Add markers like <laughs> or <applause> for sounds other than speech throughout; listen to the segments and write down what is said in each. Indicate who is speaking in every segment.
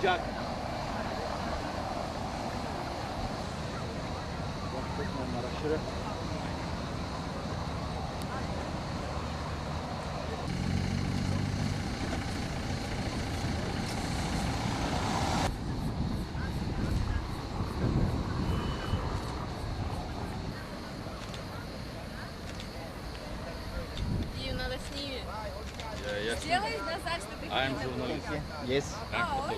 Speaker 1: Sıcak. Aşırı. Я,
Speaker 2: Сделай назад, что ты
Speaker 1: I'm journalist. Yes.
Speaker 2: А, окей.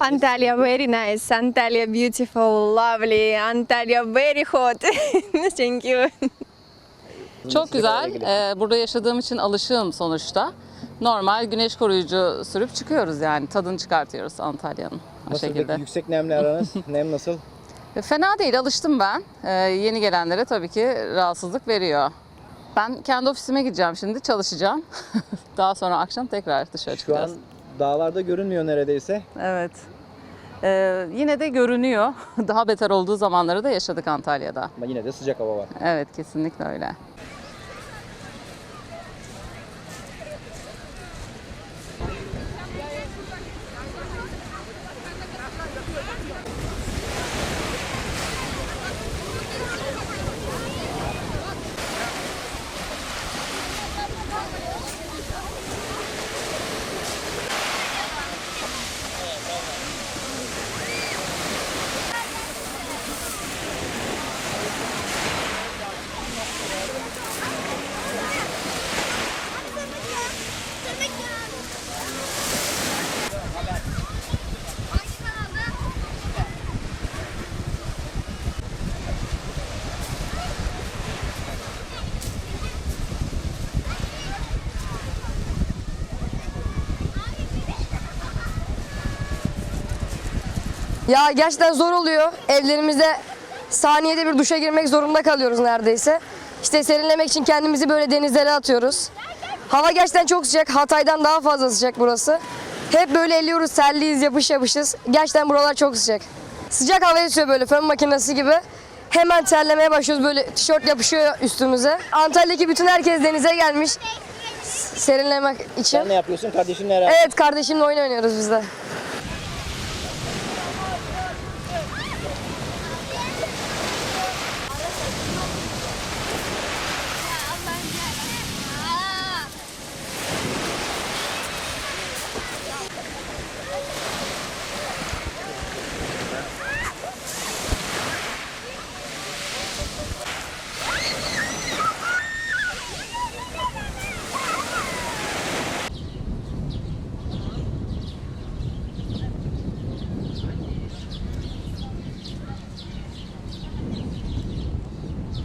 Speaker 3: Antalya very nice, Antalya beautiful, lovely, Antalya very hot. <laughs> Thank you.
Speaker 4: Çok güzel. Ee, burada yaşadığım için alışığım sonuçta. Normal güneş koruyucu sürüp çıkıyoruz yani. Tadını çıkartıyoruz Antalya'nın o
Speaker 1: Nasıl
Speaker 4: şekilde.
Speaker 1: peki yüksek nemle aranız? <laughs> Nem nasıl?
Speaker 4: E, Fena değil, alıştım ben. Ee, yeni gelenlere tabii ki rahatsızlık veriyor. Ben kendi ofisime gideceğim şimdi, çalışacağım. <laughs> Daha sonra akşam tekrar dışarı
Speaker 1: Şu
Speaker 4: çıkacağız.
Speaker 1: an dağlarda görünmüyor neredeyse.
Speaker 4: Evet. Ee, yine de görünüyor. <laughs> Daha beter olduğu zamanları da yaşadık Antalya'da.
Speaker 1: Ama yine de sıcak hava var.
Speaker 4: Evet, kesinlikle öyle.
Speaker 5: Ya gerçekten zor oluyor. Evlerimizde saniyede bir duşa girmek zorunda kalıyoruz neredeyse. İşte serinlemek için kendimizi böyle denizlere atıyoruz. Hava gerçekten çok sıcak. Hatay'dan daha fazla sıcak burası. Hep böyle eliyoruz, terliyiz, yapış yapışız. Gerçekten buralar çok sıcak. Sıcak hava esiyor böyle fön makinesi gibi. Hemen terlemeye başlıyoruz böyle tişört yapışıyor üstümüze. Antalya'daki bütün herkes denize gelmiş serinlemek için.
Speaker 1: Sen ne yapıyorsun? Kardeşin herhalde.
Speaker 5: Evet kardeşimle oyun oynuyoruz biz de.